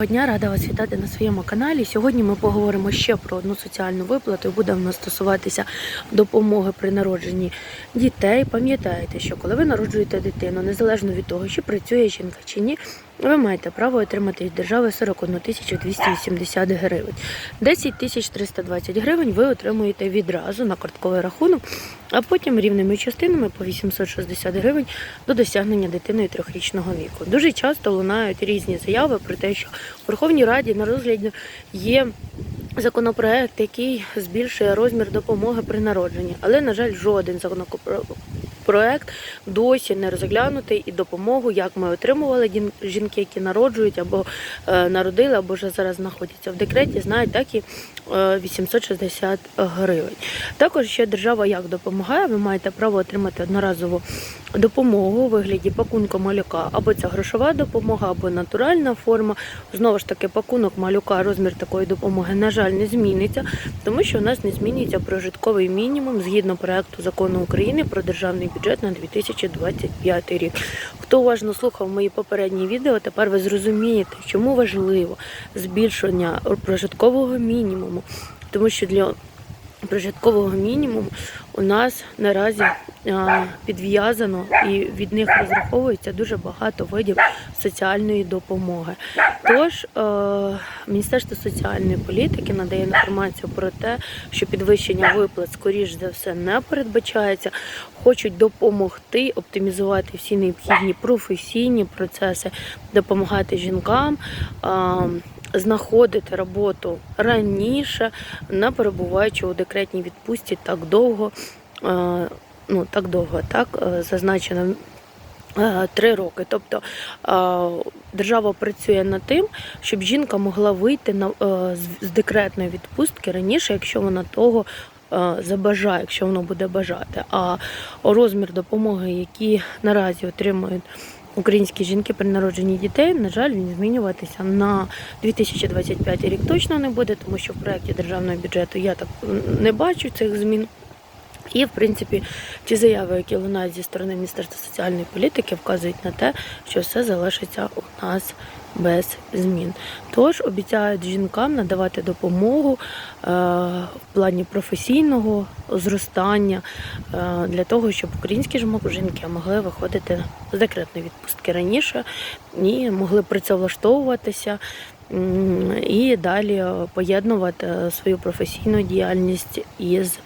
Доброго Дня, рада вас вітати на своєму каналі. Сьогодні ми поговоримо ще про одну соціальну виплату. Буде вона стосуватися допомоги при народженні дітей. Пам'ятаєте, що коли ви народжуєте дитину, незалежно від того, чи працює жінка чи ні, ви маєте право отримати від держави 41 тисячу 280 гривень. 10 тисяч 320 гривень ви отримуєте відразу на картковий рахунок, а потім рівними частинами по 860 гривень до досягнення дитиною трьохрічного віку. Дуже часто лунають різні заяви про те, що в Верховній Раді на розгляді є законопроект, який збільшує розмір допомоги при народженні, але на жаль, жоден законопроект досі не розглянутий і допомогу, як ми отримували жінки, які народжують або е, народили, або вже зараз знаходяться в декреті, знають, так і е, 860 гривень. Також ще держава як допомагає, ви маєте право отримати одноразову допомогу у вигляді пакунку малюка, або це грошова допомога, або натуральна форма. Знову ж таки, пакунок малюка, розмір такої допомоги, на жаль, не зміниться, тому що у нас не змінюється прожитковий мінімум згідно проекту закону України про державний бюджет на 2025 рік. Хто уважно слухав мої попередні відео, тепер ви зрозумієте, чому важливо збільшення прожиткового мінімуму, тому що для прожиткового мінімуму у нас наразі підв'язано і від них розраховується дуже багато видів соціальної допомоги. Тож е, Міністерство соціальної політики надає інформацію про те, що підвищення виплат скоріш за все не передбачається. Хочуть допомогти оптимізувати всі необхідні професійні процеси, допомагати жінкам. Знаходити роботу раніше, не перебуваючи у декретній відпустці так довго, е, ну так довго, так е, зазначено. е, Три роки, тобто держава працює над тим, щоб жінка могла вийти на з- декретної відпустки раніше, якщо вона того забажає, якщо воно буде бажати. А розмір допомоги, які наразі отримують українські жінки при народженні дітей, на жаль, він змінюватися на 2025 рік точно не буде, тому що в проєкті державного бюджету я так не бачу цих змін. І, в принципі, ті заяви, які лунають зі сторони Міністерства соціальної політики, вказують на те, що все залишиться у нас без змін. Тож обіцяють жінкам надавати допомогу е, в плані професійного зростання е, для того, щоб українські жінки могли виходити з декретної відпустки раніше і могли працевлаштовуватися. І далі поєднувати свою професійну діяльність із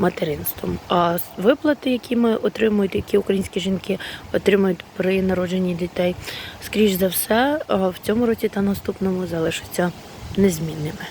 материнством. А виплати, які ми отримують, які українські жінки отримують при народженні дітей, скоріш за все, в цьому році та наступному залишаться незмінними.